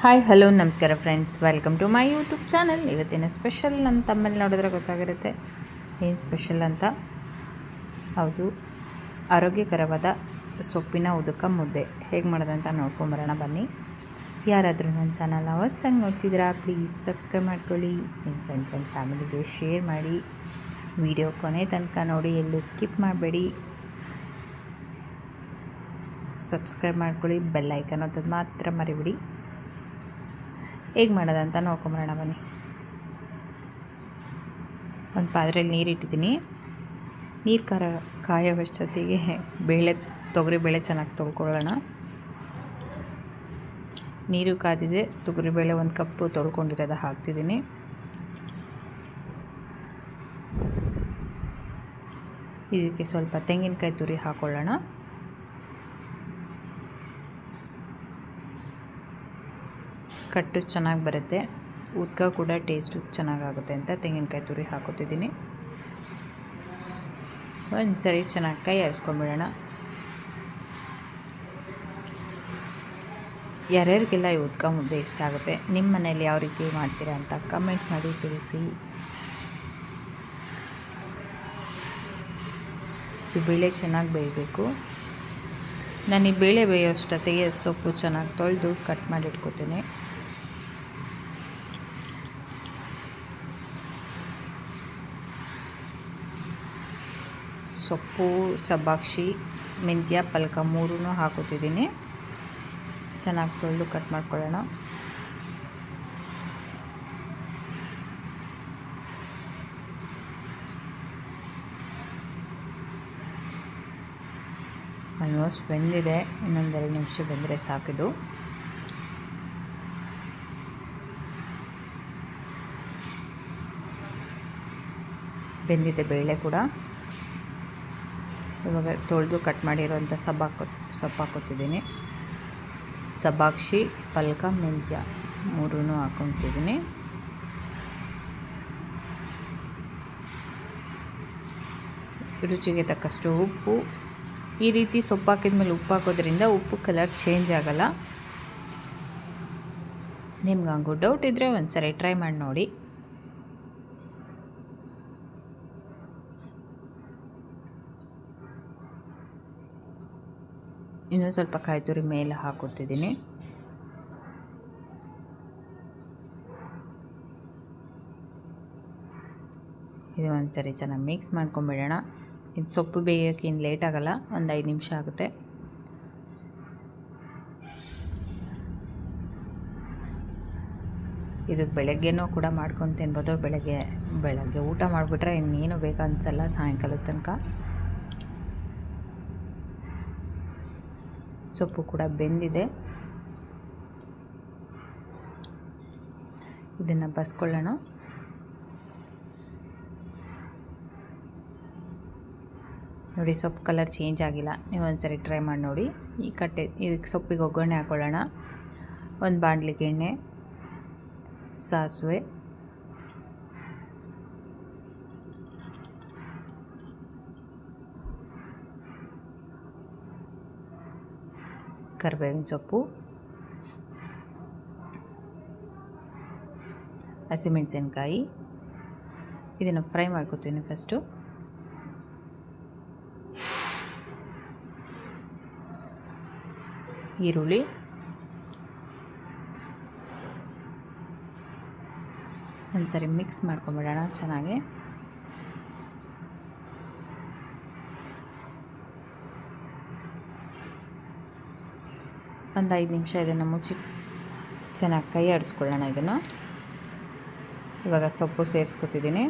Hi, hello, ನಮಸ್ಕಾರ friends. Welcome to my YouTube channel ಇವತ್ತಿನ special ನನ್ನ ತಮ್ಮಲ್ಲಿ ನೋಡಿದ್ರೆ ಗೊತ್ತಾಗಿರುತ್ತೆ. ಏನು ಸ್ಪೆಷಲ್ ಅಂತ? ಹೌದು ಆರೋಗ್ಯಕರವಾದ ಸೊಪ್ಪಿನ ಉದುಕ ಮುದ್ದೆ. ಹೇಗೆ ಮಾಡೋದಂತ ನೋಡ್ಕೊಂಬರೋಣ, ಬನ್ನಿ. ಯಾರಾದರೂ ನನ್ನ ಚಾನಲ್ ಅವಸ್ತಂಗೆ ನೋಡ್ತಿದ್ದೀರಾ ಪ್ಲೀಸ್ ಸಬ್ಸ್ಕ್ರೈಬ್ ಮಾಡ್ಕೊಳ್ಳಿ. ನಿಮ್ಮ ಫ್ರೆಂಡ್ಸ್ ಆ್ಯಂಡ್ ಫ್ಯಾಮಿಲಿಗೆ ಶೇರ್ ಮಾಡಿ. ವಿಡಿಯೋ ಕೊನೆ ತನಕ ನೋಡಿ, ಎಲ್ಲೂ ಸ್ಕಿಪ್ ಮಾಡಬೇಡಿ. ಸಬ್ಸ್ಕ್ರೈಬ್ ಮಾಡ್ಕೊಳ್ಳಿ ಬೆಲ್ ಐಕನ್ ಅಂತದ್ದು ಮಾತ್ರ ಮರಿಬಿಡಿ. ಹೇಗೆ ಮಾಡೋದಂತ ನೋಡ್ಕೊಂಬರೋಣ ಬನ್ನಿ. ಒಂದು ಪಾತ್ರೆಯಲ್ಲಿ ನೀರು ಇಟ್ಟಿದ್ದೀನಿ. ನೀರು ಖಾರ ಕಾಯೋವಷ್ಟೊತ್ತಿಗೆ ಬೇಳೆ, ತೊಗರಿ ಬೇಳೆ ಚೆನ್ನಾಗಿ ತೊಳ್ಕೊಳ್ಳೋಣ. ನೀರು ಕಾದಿದೆ ತೊಗರಿಬೇಳೆ ಒಂದು ಕಪ್ಪು ತೊಳ್ಕೊಂಡಿರೋದು ಹಾಕ್ತಿದ್ದೀನಿ. ಇದಕ್ಕೆ ಸ್ವಲ್ಪ ತೆಂಗಿನಕಾಯಿ ತುರಿ ಹಾಕ್ಕೊಳ್ಳೋಣ ಕಟ್ಟು ಚೆನ್ನಾಗಿ ಬರುತ್ತೆ. ಉದ್ಕ ಕೂಡ ಟೇಸ್ಟು ಚೆನ್ನಾಗಾಗುತ್ತೆ ಅಂತ ತೆಂಗಿನಕಾಯಿ ತುರಿ ಹಾಕೋತಿದ್ದೀನಿ. ಒಂದು ಸರಿ ಚೆನ್ನಾಗಿ ಕೈ ಆರಿಸ್ಕೊಂಬಿಡೋಣ ಯಾರ್ಯಾರಿಗೆಲ್ಲ ಈ ಉದ್ಕ ಮುದ್ದೆ ಇಷ್ಟ ಆಗುತ್ತೆ ನಿಮ್ಮ ಮನೇಲಿ ಯಾವ ರೀತಿ ಮಾಡ್ತೀರಾ ಅಂತ ಕಮೆಂಟ್ ಮಾಡಿ ತಿಳಿಸಿ. ಈ ಬೇಳೆ ಚೆನ್ನಾಗಿ ಬೇಯಬೇಕು. ನಾನು ಈ ಬೇಳೆ ಬೇಯೋಷ್ಟೊತ್ತಿಗೆ ಸೊಪ್ಪು ಚೆನ್ನಾಗಿ ತೊಳೆದು ಕಟ್ ಮಾಡಿ ಇಟ್ಕೋತೀನಿ. ಸೊಪ್ಪು, ಸಬ್ಬಾಕ್ಷಿ, ಮೆಂತ್ಯ, ಪಲ್ಕ ಮೂರೂ ಹಾಕೋತಿದ್ದೀನಿ ಚೆನ್ನಾಗಿ ತೊಳೆದು ಕಟ್ ಮಾಡ್ಕೊಳ್ಳೋಣ. ಆಲ್ಮೋಸ್ಟ್ ಬೆಂದಿದೆ. ಇನ್ನೊಂದೆರಡು ನಿಮಿಷ ಬೆಂದರೆ ಸಾಕಿದು ಬೆಂದಿದೆ ಬೇಳೆ ಕೂಡ. ಇವಾಗ ತೊಳೆದು ಕಟ್ ಮಾಡಿರೋಂಥ ಸಬ್ಬಾಕು ಸೊಪ್ಪು ಹಾಕೋತಿದ್ದೀನಿ ಸಬ್ಬಾಕ್ಷಿ, ಪಲ್ಕ, ಮೆಂತ್ಯ ಮೂರೂ ಹಾಕೊತಿದ್ದೀನಿ ರುಚಿಗೆ ತಕ್ಕಷ್ಟು ಉಪ್ಪು. ಈ ರೀತಿ ಸೊಪ್ಪು ಹಾಕಿದ್ಮೇಲೆ ಉಪ್ಪು ಹಾಕೋದ್ರಿಂದ ಉಪ್ಪು ಕಲರ್ ಚೇಂಜ್ ಆಗೋಲ್ಲ. ನಿಮ್ಗೆ ಹಂಗೂ ಡೌಟ್ ಇದ್ದರೆ ಒಂದು ಸರಿ ಟ್ರೈ ಮಾಡಿ ನೋಡಿ. ಇನ್ನೂ ಸ್ವಲ್ಪ ಕಾಯಿ ತುರಿ ಮೇಲೆ ಹಾಕುತ್ತಿದ್ದೀನಿ. ಇದು ಒಂದು ಸರಿ ಚೆನ್ನಾಗಿ ಮಿಕ್ಸ್ ಮಾಡ್ಕೊಂಬಿಡೋಣ. ಇದು ಸೊಪ್ಪು ಬೇಯೋಕೆ ಇನ್ನು ಲೇಟ್ ಆಗೋಲ್ಲ, ಒಂದು ಐದು ನಿಮಿಷ ಆಗುತ್ತೆ. ಇದು ಬೆಳಗ್ಗೆನೂ ಕೂಡ ಮಾಡ್ಕೊಂಡು ತಿನ್ಬೋದು. ಬೆಳಗ್ಗೆ ಬೆಳಗ್ಗೆ ಊಟ ಮಾಡಿಬಿಟ್ರೆ ಇನ್ನೇನು ಬೇಕು ಅನ್ಸಲ್ಲ ಸಾಯಂಕಾಲದ ತನಕ. ಸೊಪ್ಪು ಕೂಡ ಬೆಂದಿದೆ. ಇದನ್ನು ಬಸ್ಕೊಳ್ಳೋಣ. ನೋಡಿ, ಸೊಪ್ಪು ಕಲರ್ ಚೇಂಜ್ ಆಗಿಲ್ಲ. ನೀವು ಒಂದ್ಸರಿ ಟ್ರೈ ಮಾಡಿ ನೋಡಿ. ಈ ಕಟ್ಟೆ ಇದಕ್ಕೆ ಸೊಪ್ಪಿಗೆ ಒಗ್ಗರಣೆ ಹಾಕ್ಕೊಳ್ಳೋಣ ಒಂದು ಬಾಣಲಿಗೆ ಎಣ್ಣೆ, ಸಾಸಿವೆ ಕರಿಬೇವಿನ ಸೊಪ್ಪು ಹಸಿಮೆಣಸಿನ್ಕಾಯಿ. ಇದನ್ನು ಫ್ರೈ ಮಾಡ್ಕೊತೀನಿ ಫಸ್ಟು. ಈರುಳ್ಳಿ. ಒಂದ್ಸರಿ ಮಿಕ್ಸ್ ಮಾಡ್ಕೊಂಬಿಡೋಣ ಚೆನ್ನಾಗಿ. ಒಂದು ಐದು ನಿಮಿಷ ಇದನ್ನು ಮುಚ್ಚಿ ಚೆನ್ನಾಗಿ ಕೈ ಆಡಿಸ್ಕೊಳ್ಳೋಣ ಇದನ್ನು. ಇವಾಗ ಸೊಪ್ಪು ಸೇರಿಸ್ಕೊತಿದ್ದೀನಿ.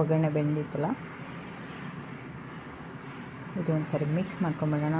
ಒಗ್ಗರಣೆ ಬೆಂದಿತ್ತಲ್ಲ? ಇದು ಒಂದು ಸರಿ ಮಿಕ್ಸ್ ಮಾಡ್ಕೊಂಬಿಡೋಣ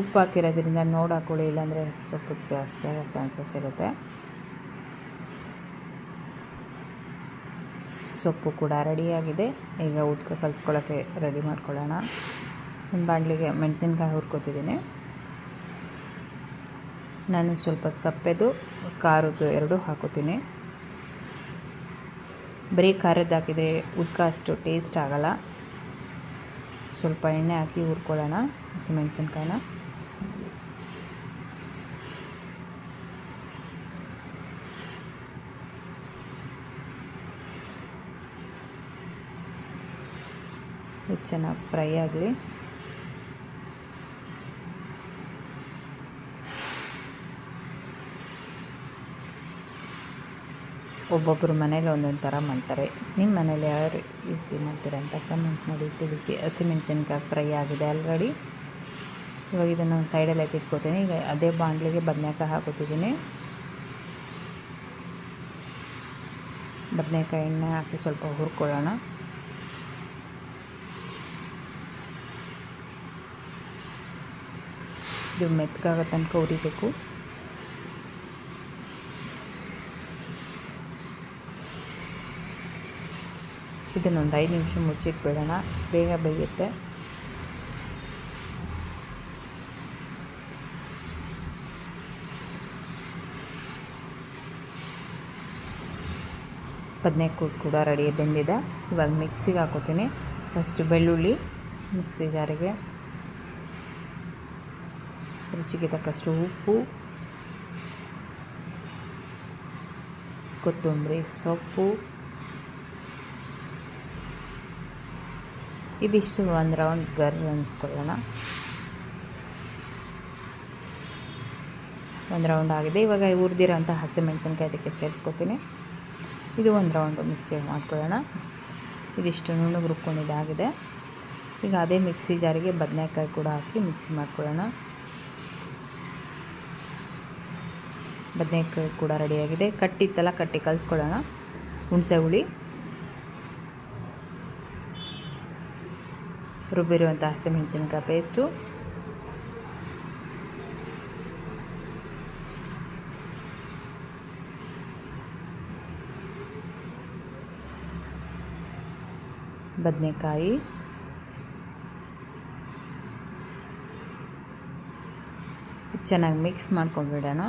ಉಪ್ಪು ಹಾಕಿರೋದ್ರಿಂದ ನೋಡಿ ಹಾಕೊಳ್ಳಿ, ಇಲ್ಲಾಂದರೆ ಸೊಪ್ಪು ಜಾಸ್ತಿ ಆಗೋ ಚಾನ್ಸಸ್ ಇರುತ್ತೆ. ಸೊಪ್ಪು ಕೂಡ ರೆಡಿಯಾಗಿದೆ ಈಗ ಉದ್ಕ ಕಲಿಸ್ಕೊಳ್ಳೋಕ್ಕೆ ರೆಡಿ ಮಾಡ್ಕೊಳ್ಳೋಣ. ಒಂದು ಬಾಣಲಿಗೆ ಮೆಣಸಿನ್ಕಾಯಿ ಹುರ್ಕೊತಿದ್ದೀನಿ. ನಾನು ಸ್ವಲ್ಪ ಸಪ್ಪೆದು, ಖಾರದ್ದು ಎರಡೂ ಹಾಕೋತೀನಿ ಬರೀ ಖಾರದ್ದು ಹಾಕಿದರೆ ಉದ್ಕ ಅಷ್ಟು ಟೇಸ್ಟ್ ಆಗಲ್ಲ. ಸ್ವಲ್ಪ ಎಣ್ಣೆ ಹಾಕಿ ಹುರ್ಕೊಳ್ಳೋಣ, ಹಸಿಮೆಣಸಿನ್ಕಾಯಿನ. ಚೆನ್ನಾಗಿ ಫ್ರೈ ಆಗಲಿ. ಒಬ್ಬೊಬ್ಬರು ಮನೇಲಿ ಒಂದೊಂದು ಥರ ಮಾಡ್ತಾರೆ. ನಿಮ್ಮ ಮನೇಲಿ ಯಾವ ರೀತಿ ಮಾಡ್ತೀರ ಅಂತ ಕಮೆಂಟ್ ಮಾಡಿ ತಿಳಿಸಿ. ಹಸಿಮೆಣ್ಸಿನ್ಕಾಯಿ ಫ್ರೈ ಆಗಿದೆ ಆಲ್ರೆಡಿ ಇವಾಗ ಇದನ್ನು ಒಂದು ಸೈಡಲ್ಲಿ ಎತ್ತಿಟ್ಕೋತೀನಿ ಈಗ ಅದೇ ಬಾಣಲಿಗೆ ಬದನೆಕಾಯಿ ಹಾಕೋತಿದ್ದೀನಿ. ಬದನೆಕಾಯಿ ಎಣ್ಣೆ ಹಾಕಿ ಸ್ವಲ್ಪ ಹುರ್ಕೊಳ್ಳೋಣ. ಇದು ಮೆತ್ತಗಾಗೋ ತನಕ ಉರಿಬೇಕು ಇದನ್ನೊಂದು ಐದು ನಿಮಿಷ ಮುಚ್ಚಿಟ್ಬಿಡೋಣ. ಬೇಗ ಬೇಯುತ್ತೆ. ಬದನೆಕಾಯಿ ಕೂಡ ರೆಡಿ ಬೆಂದಿದೆ. ಇವಾಗ ಮಿಕ್ಸಿಗೆ ಹಾಕೋತೀನಿ. ಫಸ್ಟ್ ಬೆಳ್ಳುಳ್ಳಿ ಮಿಕ್ಸಿ ಜಾರಿಗೆ. ರುಚಿಗೆ ತಕ್ಕಷ್ಟು ಉಪ್ಪು. ಕೊತ್ತಂಬರಿ ಸೊಪ್ಪು. ಇದಿಷ್ಟು ಒಂದು ರೌಂಡ್ ಗರ್ ಅನಿಸ್ಕೊಳ್ಳೋಣ ಒಂದು ರೌಂಡ್ ಆಗಿದೆ. ಇವಾಗ ಹುರಿದಿರೋಂಥ ಹಸಿಮೆಣಸಿನ್ಕಾಯಿ ಅದಕ್ಕೆ ಸೇರಿಸ್ಕೊತೀನಿ. ಇದು ಒಂದು ರೌಂಡು ಮಿಕ್ಸಿ ಮಾಡ್ಕೊಳ್ಳೋಣ. ಇದಿಷ್ಟು ನುಣ್ಣಗೆ ರುಬ್ಕೊಂಡಿದ್ದಾಗಿದೆ ಈಗ ಅದೇ ಮಿಕ್ಸಿ ಜಾರಿಗೆ ಬದನೆಕಾಯಿ ಕೂಡ ಹಾಕಿ ಮಿಕ್ಸಿ ಮಾಡ್ಕೊಳ್ಳೋಣ. ಬದನೆಕಾಯಿ ಕೂಡ ರೆಡಿಯಾಗಿದೆ ಕಟ್ಟಿತ್ತಲ್ಲ, ಕಟ್ಟಿ ಕಲಿಸ್ಕೊಳ್ಳೋಣ. ಹುಣಸೆ ಹುಳಿ. ರುಬ್ಬಿರುವಂಥ ಹಸಿಮೆಣಸಿನ್ಕಾಯಿ ಪೇಸ್ಟು ಬದನೆಕಾಯಿ. ಚೆನ್ನಾಗಿ ಮಿಕ್ಸ್ ಮಾಡ್ಕೊಂಡ್ಬಿಡೋಣ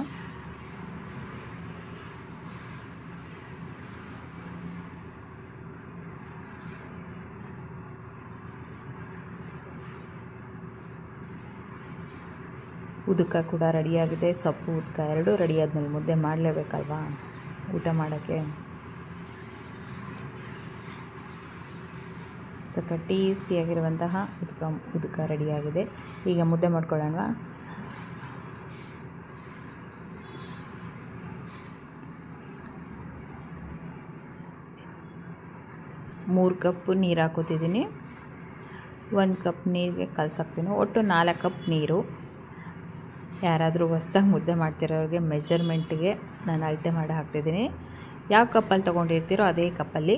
ಉದಕ ಕೂಡ ರೆಡಿಯಾಗಿದೆ. ಸೊಪ್ಪು, ಉದಕ ಎರಡೂ ರೆಡಿ ಆದಮೇಲೆ ಮುದ್ದೆ ಮಾಡಲೇಬೇಕಲ್ವಾ? ಊಟ ಮಾಡೋಕ್ಕೆ. ಸಕ್ಕ ಟೇಸ್ಟಿಯಾಗಿರುವಂತಹ ಉದಕ ಉದಕ ರೆಡಿಯಾಗಿದೆ. ಈಗ ಮುದ್ದೆ ಮಾಡ್ಕೊಳ್ಳೋಣವಾ? ಮೂರು ಕಪ್ ನೀರು ಹಾಕೋತಿದ್ದೀನಿ ಒಂದು ಕಪ್ ನೀರಿಗೆ ಕಲಸಾಕ್ತೀನಿ. ಒಟ್ಟು ನಾಲ್ಕು ಕಪ್ ನೀರು. ಯಾರಾದರೂ ಹೊಸ್ದಾಗಿ ಮುದ್ದೆ ಮಾಡ್ತಿರೋರಿಗೆ ಮೆಜರ್ಮೆಂಟ್ಗೆ ನಾನು ಅಳತೆ ಮಾಡಿ ಹಾಕ್ತಿದ್ದೀನಿ. ಯಾವ ಕಪ್ಪಲ್ಲಿ ತೊಗೊಂಡಿರ್ತೀರೋ ಅದೇ ಕಪ್ಪಲ್ಲಿ.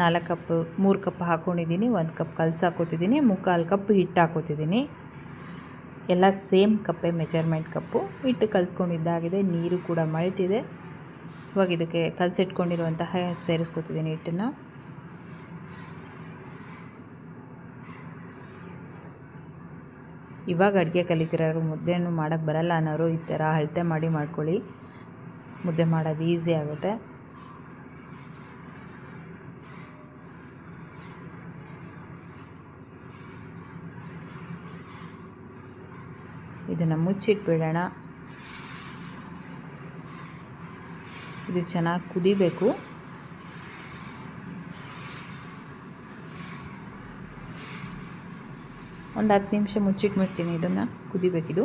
ನಾಲ್ಕು ಕಪ್, ಮೂರು ಕಪ್ ಹಾಕ್ಕೊಂಡಿದ್ದೀನಿ ಒಂದು ಕಪ್ ಕಲಸಿ ಹಾಕೋತಿದ್ದೀನಿ, ಮುಕ್ಕಾಲು ಕಪ್ ಹಿಟ್ಟು ಹಾಕೋತಿದ್ದೀನಿ. ಎಲ್ಲ ಸೇಮ್ ಕಪ್ಪೇ, ಮೆಜರ್ಮೆಂಟ್ ಕಪ್ಪು. ಹಿಟ್ಟು ಕಲ್ಸ್ಕೊಂಡಿದ್ದಾಗಿದೆ, ನೀರು ಕೂಡ ಮಳ್ತಿದೆ. ಇವಾಗ ಇದಕ್ಕೆ ಕಲ್ಸಿಟ್ಕೊಂಡಿರುವಂತಹ ಸೇರಿಸ್ಕೊತಿದ್ದೀನಿ ಹಿಟ್ಟನ್ನು. ಇವಾಗ ಅಡುಗೆ ಕಲಿತಿರೋರು ಮುದ್ದೆಯನ್ನು ಮಾಡೋಕ್ಕೆ ಬರಲ್ಲ ಅನ್ನೋರು ಈ ಥರ ಅಳತೆ ಮಾಡಿ ಮಾಡ್ಕೊಳ್ಳಿ. ಮುದ್ದೆ ಮಾಡೋದು ಈಸಿ ಆಗುತ್ತೆ. ಇದನ್ನು ಮುಚ್ಚಿಟ್ಬಿಡೋಣ. ಇದು ಚೆನ್ನಾಗಿ ಕುದಿಬೇಕು. ಒಂದು ಹತ್ತು ನಿಮಿಷ ಮುಚ್ಚಿಟ್ಬಿಡ್ತೀನಿ ಇದನ್ನು, ಕುದಿಬೇಕಿದು.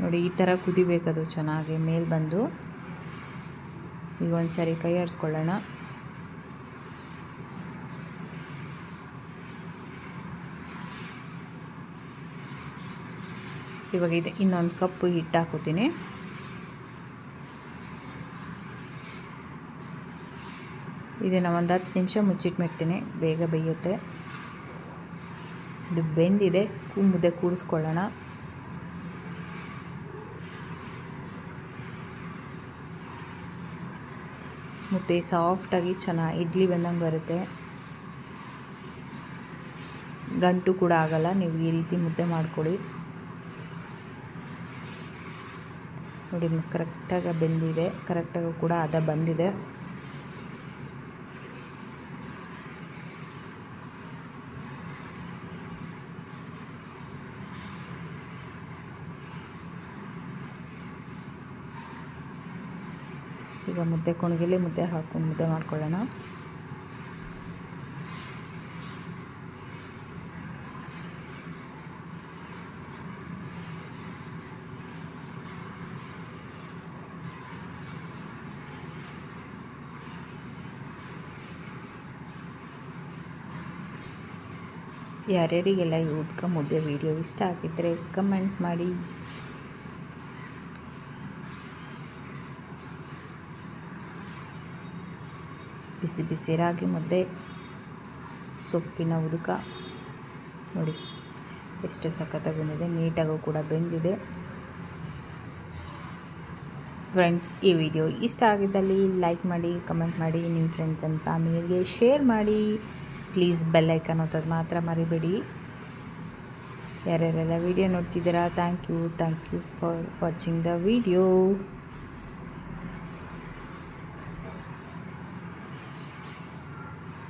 ನೋಡಿ, ಈ ಥರ ಕುದಿಬೇಕದು ಚೆನ್ನಾಗಿ, ಮೇಲೆ ಬಂದು. ಈಗ ಒಂದು ಸರಿ ಕೈ ಆಡಿಸ್ಕೊಳ್ಳೋಣ. ಇವಾಗ ಇದೆ ಇನ್ನೊಂದು ಕಪ್ಪು ಹಿಟ್ಟು ಹಾಕೋತೀನಿ. ಇದನ್ನು ಒಂದು ಹತ್ತು ನಿಮಿಷ ಮುಚ್ಚಿಟ್ಬಿಡ್ತೀನಿ ಬೇಗ ಬೇಯುತ್ತೆ. ಇದು ಬೆಂದಿದೆ ಮುದ್ದೆ ಕೂಡಿಸ್ಕೊಳ್ಳೋಣ ಮುದ್ದೆ ಸಾಫ್ಟಾಗಿ ಚೆನ್ನಾಗಿ, ಇಡ್ಲಿ ಬಂದಂಗೆ ಬರುತ್ತೆ. ಗಂಟು ಕೂಡ ಆಗಲ್ಲ, ನೀವು ಈ ರೀತಿ ಮುದ್ದೆ ಮಾಡ್ಕೊಳ್ಳಿ. ನೋಡಿ ಕರೆಕ್ಟಾಗಿ ಬೆಂದಿದೆ ಕರೆಕ್ಟಾಗಿ ಕೂಡ ಅದ ಬಂದಿದೆ. ಈಗ ಮುದ್ದೆ ಕುಣಗಿಲಿ ಮುದ್ದೆ ಹಾಕೊಂಡು ಮುದ್ದೆ ಮಾಡ್ಕೊಳ್ಳೋಣ. ಯಾರ್ಯಾರಿಗೆಲ್ಲ ಈ ಉದ್ಕ ಮುದ್ದೆ ವಿಡಿಯೋ ಇಷ್ಟ ಆಗಿದ್ದರೆ ಕಮೆಂಟ್ ಮಾಡಿ. ಬಿಸಿ ಬಿಸಿ ರಾಗಿ ಮುದ್ದೆ, ಸೊಪ್ಪಿನ ಉದುಕ. ನೋಡಿ, ಎಷ್ಟು ಸಖತ್ತಾಗಿ ಬಂದಿದೆ, ನೀಟಾಗೂ ಕೂಡ ಬೆಂದಿದೆ. ಫ್ರೆಂಡ್ಸ್, ಈ ವಿಡಿಯೋ ಇಷ್ಟ ಆಗಿದ್ದಲ್ಲಿ ಲೈಕ್ ಮಾಡಿ, ಕಮೆಂಟ್ ಮಾಡಿ, ನಿಮ್ಮ ಫ್ರೆಂಡ್ಸ್ ಆ್ಯಂಡ್ ಫ್ಯಾಮಿಲಿಗೆ ಶೇರ್ ಮಾಡಿ. ಪ್ಲೀಸ್ ಬೆಲ್ಲೈಕನ್ ಒತ್ತೋದು ಮಾತ್ರ ಮರಿಬೇಡಿ. ಯಾರ್ಯಾರೆಲ್ಲ ವಿಡಿಯೋ ನೋಡ್ತಿದ್ದೀರಾ, thank you thank you for watching the video.